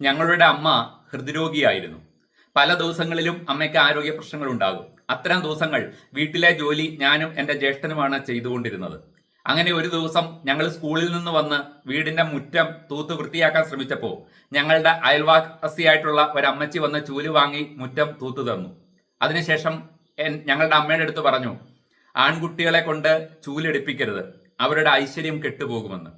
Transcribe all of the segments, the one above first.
ഞങ്ങളുടെ അമ്മ ഹൃദ്രോഗിയായിരുന്നു. പല ദിവസങ്ങളിലും അമ്മയ്ക്ക് ആരോഗ്യ പ്രശ്നങ്ങൾ ഉണ്ടാകും. അത്തരം ദിവസങ്ങൾ വീട്ടിലെ ജോലി ഞാനും എന്റെ ജ്യേഷ്ഠനുമാണ് ചെയ്തുകൊണ്ടിരുന്നത്. അങ്ങനെ ഒരു ദിവസം ഞങ്ങൾ സ്കൂളിൽ നിന്ന് വന്ന് വീടിന്റെ മുറ്റം തൂത്ത് വൃത്തിയാക്കാൻ ശ്രമിച്ചപ്പോൾ ഞങ്ങളുടെ അയൽവാസിയായിട്ടുള്ള ഒരമ്മച്ചി വന്ന് ചൂൽ വാങ്ങി മുറ്റം തൂത്തു തന്നു. അതിനുശേഷം ഞങ്ങളുടെ അമ്മയുടെ അടുത്ത് പറഞ്ഞു ആൺകുട്ടികളെ കൊണ്ട് ചൂലെടുപ്പിക്കരുത്. അവരുടെ ഐശ്വര്യം കെട്ടുപോകുമെന്ന്.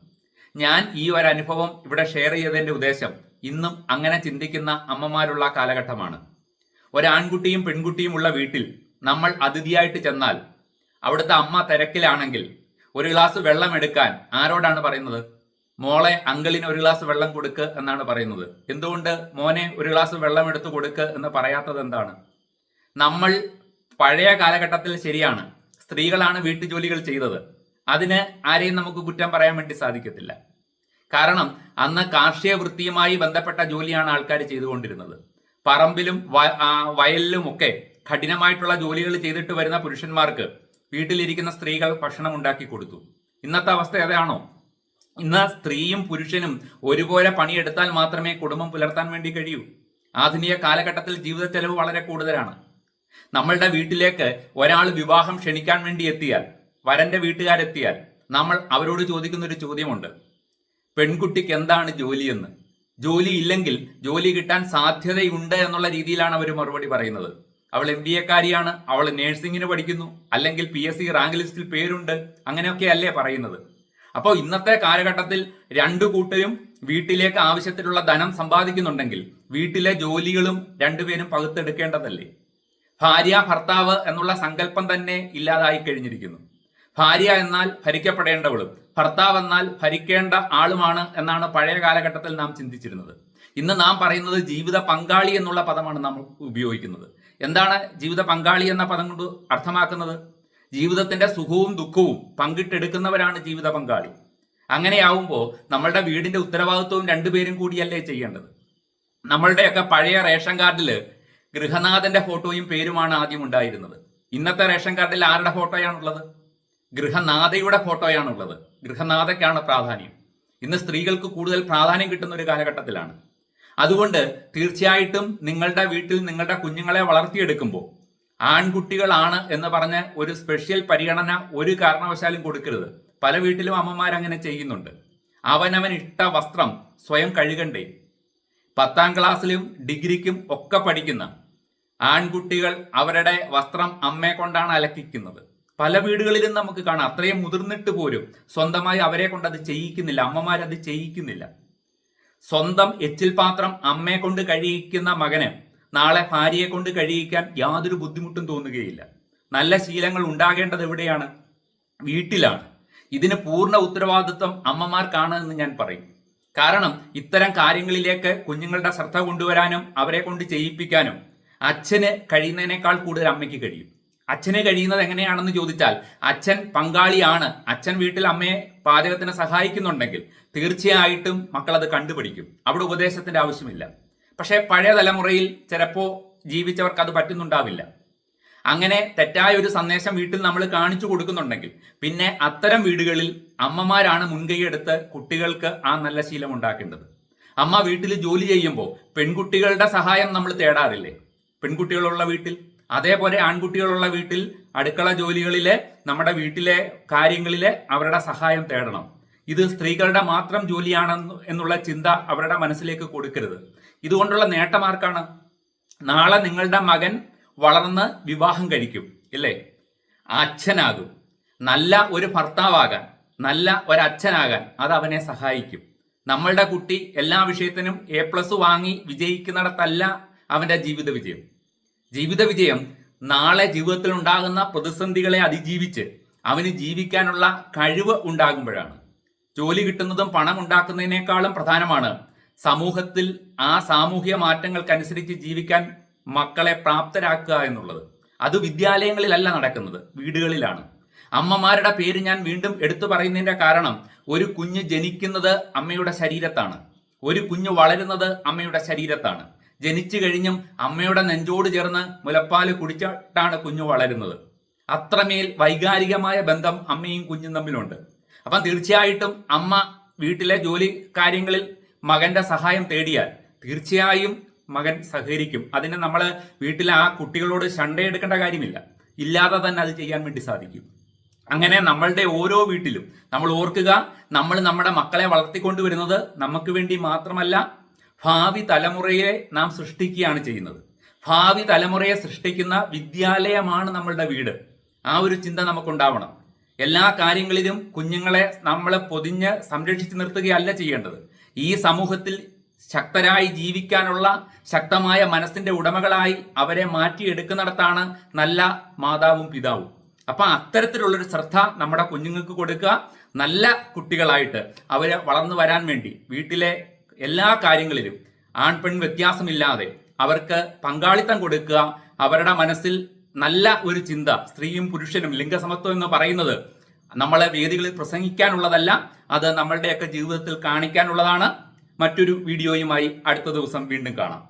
ഞാൻ ഈ ഒരു അനുഭവം ഇവിടെ ഷെയർ ചെയ്തതിന്റെ ഉദ്ദേശം ഇന്നും അങ്ങനെ ചിന്തിക്കുന്ന അമ്മമാരുള്ള കാലഘട്ടമാണ്. ഒരാൺകുട്ടിയും പെൺകുട്ടിയും ഉള്ള വീട്ടിൽ നമ്മൾ അതിഥിയായിട്ട് ചെന്നാൽ അവിടുത്തെ അമ്മ തിരക്കിലാണെങ്കിൽ ഒരു ഗ്ലാസ് വെള്ളം എടുക്കാൻ ആരോടാണ് പറയുന്നത്? മോളെ അങ്കിളിന് ഒരു ഗ്ലാസ് വെള്ളം കൊടുക്ക് എന്നാണ് പറയുന്നത്. എന്തുകൊണ്ട് മോനെ ഒരു ഗ്ലാസ് വെള്ളം എടുത്ത് കൊടുക്ക് എന്ന് പറയാത്തത് എന്താണ്? നമ്മൾ പഴയ കാലഘട്ടത്തിൽ ശരിയാണ്. സ്ത്രീകളാണ് വീട്ടുജോലികൾ ചെയ്തത്. അതിന് ആരെയും നമുക്ക് കുറ്റം പറയാൻ വേണ്ടി സാധിക്കത്തില്ല. കാരണം അന്ന് കാർഷിക വൃത്തിയുമായി ബന്ധപ്പെട്ട ജോലിയാണ് ആൾക്കാർ ചെയ്തുകൊണ്ടിരുന്നത്. പറമ്പിലും വയലിലും ഒക്കെ കഠിനമായിട്ടുള്ള ജോലികൾ ചെയ്തിട്ട് വരുന്ന പുരുഷന്മാർക്ക് വീട്ടിലിരിക്കുന്ന സ്ത്രീകൾ ഭക്ഷണം ഉണ്ടാക്കി കൊടുത്തു. ഇന്നത്തെ അവസ്ഥ അതാണോ ഇന്ന് സ്ത്രീയും പുരുഷനും ഒരുപോലെ പണിയെടുത്താൽ മാത്രമേ കുടുംബം പുലർത്താൻ വേണ്ടി കഴിയൂ. ആധുനിക കാലഘട്ടത്തിൽ ജീവിത ചെലവ് വളരെ കൂടുതലാണ്. നമ്മളുടെ വീട്ടിലേക്ക് ഒരാൾ വിവാഹം ക്ഷണിക്കാൻ വേണ്ടി എത്തിയാൽ വരന്റെ വീട്ടുകാരെത്തിയാൽ നമ്മൾ അവരോട് ചോദിക്കുന്ന ഒരു ചോദ്യമുണ്ട്. പെൺകുട്ടിക്ക് എന്താണ് ജോലിയെന്ന്? ജോലി ഇല്ലെങ്കിൽ ജോലി കിട്ടാൻ സാധ്യതയുണ്ട് എന്നുള്ള രീതിയിലാണ് അവർ മറുപടി പറയുന്നത്. അവൾ എം ബി എക്കാരിയാണ് അവൾ നേഴ്സിംഗിന് പഠിക്കുന്നു അല്ലെങ്കിൽ പി എസ് സി റാങ്ക് ലിസ്റ്റിൽ പേരുണ്ട് അങ്ങനെയൊക്കെ അല്ലേ പറയുന്നത്. അപ്പോൾ ഇന്നത്തെ കാലഘട്ടത്തിൽ രണ്ടു കൂട്ടരും വീട്ടിലേക്ക് ആവശ്യത്തിലുള്ള ധനം സമ്പാദിക്കുന്നുണ്ടെങ്കിൽ വീട്ടിലെ ജോലികളും രണ്ടുപേരും പകുത്തെടുക്കേണ്ടതല്ലേ? ഭാര്യ ഭർത്താവ് എന്നുള്ള സങ്കല്പം തന്നെ ഇല്ലാതായി കഴിഞ്ഞിരിക്കുന്നു. ഭാര്യ എന്നാൽ ഭരിക്കപ്പെടേണ്ടവളും ഭർത്താവ് എന്നാൽ ഭരിക്കേണ്ട ആളുമാണ് എന്നാണ് പഴയ കാലഘട്ടത്തിൽ നാം ചിന്തിച്ചിരുന്നത്. ഇന്ന് നാം പറയുന്നത് ജീവിത പങ്കാളി എന്നുള്ള പദമാണ് നാം ഉപയോഗിക്കുന്നത്. എന്താണ് ജീവിത പങ്കാളി എന്ന പദം കൊണ്ട് അർത്ഥമാക്കുന്നത്? ജീവിതത്തിന്റെ സുഖവും ദുഃഖവും പങ്കിട്ടെടുക്കുന്നവരാണ് ജീവിത പങ്കാളി. അങ്ങനെയാവുമ്പോൾ നമ്മളുടെ വീടിന്റെ ഉത്തരവാദിത്വവും രണ്ടുപേരും കൂടിയല്ലേ ചെയ്യേണ്ടത്? നമ്മളുടെയൊക്കെ പഴയ റേഷൻ കാർഡിൽ ഗൃഹനാഥന്റെ ഫോട്ടോയും പേരുമാണ് ആദ്യം ഉണ്ടായിരുന്നത്. ഇന്നത്തെ റേഷൻ കാർഡിൽ ആരുടെ ഫോട്ടോയാണുള്ളത്? ഗൃഹനാഥയുടെ ഫോട്ടോയാണുള്ളത്. ഗൃഹനാഥയ്ക്കാണ് പ്രാധാന്യം. ഇന്ന് സ്ത്രീകൾക്ക് കൂടുതൽ പ്രാധാന്യം കിട്ടുന്ന ഒരു കാലഘട്ടത്തിലാണ്. അതുകൊണ്ട് തീർച്ചയായിട്ടും നിങ്ങളുടെ വീട്ടിൽ നിങ്ങളുടെ കുഞ്ഞുങ്ങളെ വളർത്തിയെടുക്കുമ്പോൾ ആൺകുട്ടികളാണ് എന്ന് പറഞ്ഞ് ഒരു സ്പെഷ്യൽ പരിഗണന ഒരു കാരണവശാലും കൊടുക്കരുത്. പല വീട്ടിലും അമ്മമാർ അങ്ങനെ ചെയ്യുന്നുണ്ട്. അവനവൻ ഇട്ട വസ്ത്രം സ്വയം കഴുകണ്ടേ. പത്താം ക്ലാസ്സിലും ഡിഗ്രിക്കും ഒക്കെ പഠിക്കുന്ന ആൺകുട്ടികൾ അവരുടെ വസ്ത്രം അമ്മയെ കൊണ്ടാണ് അലക്കിക്കുന്നത്. പല വീടുകളിലും നമുക്ക് കാണാം. അത്രയും മുതിർന്നിട്ട് പോലും സ്വന്തമായി അവരെ കൊണ്ട് അത് ചെയ്യിക്കുന്നില്ല. അമ്മമാരത് ചെയ്യിക്കുന്നില്ല. സ്വന്തം എച്ചിൽ പാത്രം അമ്മയെ കൊണ്ട് കഴിയിക്കുന്ന മകന് നാളെ ഭാര്യയെ കൊണ്ട് കഴിയിക്കാൻ യാതൊരു ബുദ്ധിമുട്ടും തോന്നുകയില്ല. നല്ല ശീലങ്ങൾ ഉണ്ടാകേണ്ടത് എവിടെയാണ്? വീട്ടിലാണ്. ഇതിന് പൂർണ ഉത്തരവാദിത്വം അമ്മമാർക്കാണ് എന്ന് ഞാൻ പറയും. കാരണം ഇത്തരം കാര്യങ്ങളിലേക്ക് കുഞ്ഞുങ്ങളുടെ ശ്രദ്ധ കൊണ്ടുവരാനും അവരെ കൊണ്ട് ചെയ്യിപ്പിക്കാനും അച്ഛന് കഴിയുന്നതിനേക്കാൾ കൂടുതൽ അമ്മയ്ക്ക് കഴിയും. അച്ഛന് കഴിയുന്നത് എങ്ങനെയാണെന്ന് ചോദിച്ചാൽ അച്ഛൻ പങ്കാളിയാണ്. അച്ഛൻ വീട്ടിൽ അമ്മയെ പാചകത്തിന് സഹായിക്കുന്നുണ്ടെങ്കിൽ തീർച്ചയായിട്ടും മക്കൾ അത് കണ്ടുപിടിക്കും. അവിടെ ഉപദേശത്തിന്റെ ആവശ്യമില്ല. പക്ഷേ പഴയ തലമുറയിൽ ചിലപ്പോൾ ജീവിച്ചവർക്ക് അത് പറ്റുന്നുണ്ടാവില്ല. അങ്ങനെ തെറ്റായ ഒരു സന്ദേശം വീട്ടിൽ നമ്മൾ കാണിച്ചു കൊടുക്കുന്നുണ്ടെങ്കിൽ പിന്നെ അത്തരം വീടുകളിൽ അമ്മമാരാണ് മുൻകൈയെടുത്ത് കുട്ടികൾക്ക് ആ നല്ല ശീലം ഉണ്ടാക്കേണ്ടത്. അമ്മ വീട്ടിൽ ജോലി ചെയ്യുമ്പോൾ പെൺകുട്ടികളുടെ സഹായം നമ്മൾ തേടാറില്ലേ? പെൺകുട്ടികളുള്ള വീട്ടിൽ അതേപോലെ ആൺകുട്ടികളുള്ള വീട്ടിൽ അടുക്കള ജോലികളിലെ നമ്മുടെ വീട്ടിലെ കാര്യങ്ങളിലെ അവരുടെ സഹായം തേടണം. ഇത് സ്ത്രീകളുടെ മാത്രം ജോലിയാണെന്ന് എന്നുള്ള ചിന്ത അവരുടെ മനസ്സിലേക്ക് കൊടുക്കരുത്. ഇതുകൊണ്ടുള്ള നേട്ടമാർക്കാണ്. നാളെ നിങ്ങളുടെ മകൻ വളർന്ന് വിവാഹം കഴിക്കും ഇല്ലേ? അച്ഛനാകും. നല്ല ഒരു ഭർത്താവാകാൻ നല്ല ഒരച്ഛനാകാൻ അത് അവനെ സഹായിക്കും. നമ്മളുടെ കുട്ടി എല്ലാ വിഷയത്തിനും എ പ്ലസ് വാങ്ങി വിജയിക്കുന്നിടത്തല്ല അവന്റെ ജീവിത വിജയം. ജീവിത വിജയം നാളെ ജീവിതത്തിൽ ഉണ്ടാകുന്ന പ്രതിസന്ധികളെ അതിജീവിച്ച് അവന് ജീവിക്കാനുള്ള കഴിവ് ഉണ്ടാകുമ്പോഴാണ്. ജോലി കിട്ടുന്നതും പണം ഉണ്ടാക്കുന്നതിനേക്കാളും പ്രധാനമാണ് സമൂഹത്തിൽ ആ സാമൂഹിക മാറ്റങ്ങൾക്കനുസരിച്ച് ജീവിക്കാൻ മക്കളെ പ്രാപ്തരാക്കുക എന്നുള്ളത്. അത് വിദ്യാലയങ്ങളിലല്ല നടക്കുന്നത് വീടുകളിലാണ്. അമ്മമാരുടെ പേര് ഞാൻ വീണ്ടും എടുത്തു പറയുന്നതിന്റെ കാരണം ഒരു കുഞ്ഞ് ജനിക്കുന്നത് അമ്മയുടെ ശരീരത്താണ്. ഒരു കുഞ്ഞ് വളരുന്നത് അമ്മയുടെ ശരീരത്താണ്. ജനിച്ചു കഴിഞ്ഞും അമ്മയുടെ നെഞ്ചോട് ചേർന്ന് മുലപ്പാൽ കുടിച്ചിട്ടാണ് കുഞ്ഞു വളരുന്നത്. അത്രമേൽ വൈകാരികമായ ബന്ധം അമ്മയും കുഞ്ഞും തമ്മിലുണ്ട്. അപ്പം തീർച്ചയായിട്ടും അമ്മ വീട്ടിലെ ജോലി കാര്യങ്ങളിൽ മകന്റെ സഹായം തേടിയാൽ തീർച്ചയായും മകൻ സഹകരിക്കും. അതിന് നമ്മൾ വീട്ടിലെ ആ കുട്ടികളോട് ശണ്ടയെടുക്കേണ്ട കാര്യമില്ല. ഇല്ലാതെ തന്നെ അത് ചെയ്യാൻ വേണ്ടി സാധിക്കും. അങ്ങനെ നമ്മളുടെ ഓരോ വീട്ടിലും നമ്മൾ ഓർക്കുക നമ്മൾ നമ്മുടെ മക്കളെ വളർത്തിക്കൊണ്ടുവരുന്നത് നമുക്ക് വേണ്ടി മാത്രമല്ല ഭാവി തലമുറയെ നാം സൃഷ്ടിക്കുകയാണ് ചെയ്യുന്നത്. ഭാവി തലമുറയെ സൃഷ്ടിക്കുന്ന വിദ്യാലയമാണ് നമ്മളുടെ വീട്. ആ ഒരു ചിന്ത നമുക്കുണ്ടാവണം. എല്ലാ കാര്യങ്ങളിലും കുഞ്ഞുങ്ങളെ നമ്മളെ പൊതിഞ്ഞ് സംരക്ഷിച്ചു നിർത്തുകയല്ല ചെയ്യേണ്ടത്. ഈ സമൂഹത്തിൽ ശക്തരായി ജീവിക്കാനുള്ള ശക്തമായ മനസ്സിന്റെ ഉടമകളായി അവരെ മാറ്റിയെടുക്കുന്നിടത്താണ് നല്ല മാതാവും പിതാവും. അപ്പൊ അത്തരത്തിലുള്ളൊരു ശ്രദ്ധ നമ്മുടെ കുഞ്ഞുങ്ങൾക്ക് കൊടുക്കുക. നല്ല കുട്ടികളായിട്ട് അവരെ വളർന്നു വരാൻ വേണ്ടി വീട്ടിലെ എല്ലാ കാര്യങ്ങളിലും ആൺ പെൺ വ്യത്യാസമില്ലാതെ അവർക്ക് പങ്കാളിത്തം കൊടുക്കുക അവരുടെ മനസ്സിൽ നല്ല ഒരു ചിന്ത സ്ത്രീയും പുരുഷനും ലിംഗസമത്വം എന്ന് പറയുന്നത് നമ്മളെ വേദികളിൽ പ്രസംഗിക്കാനുള്ളതല്ല അത് നമ്മളുടെയൊക്കെ ജീവിതത്തിൽ കാണിക്കാനുള്ളതാണ്. മറ്റൊരു വീഡിയോയുമായി അടുത്ത ദിവസം വീണ്ടും കാണാം.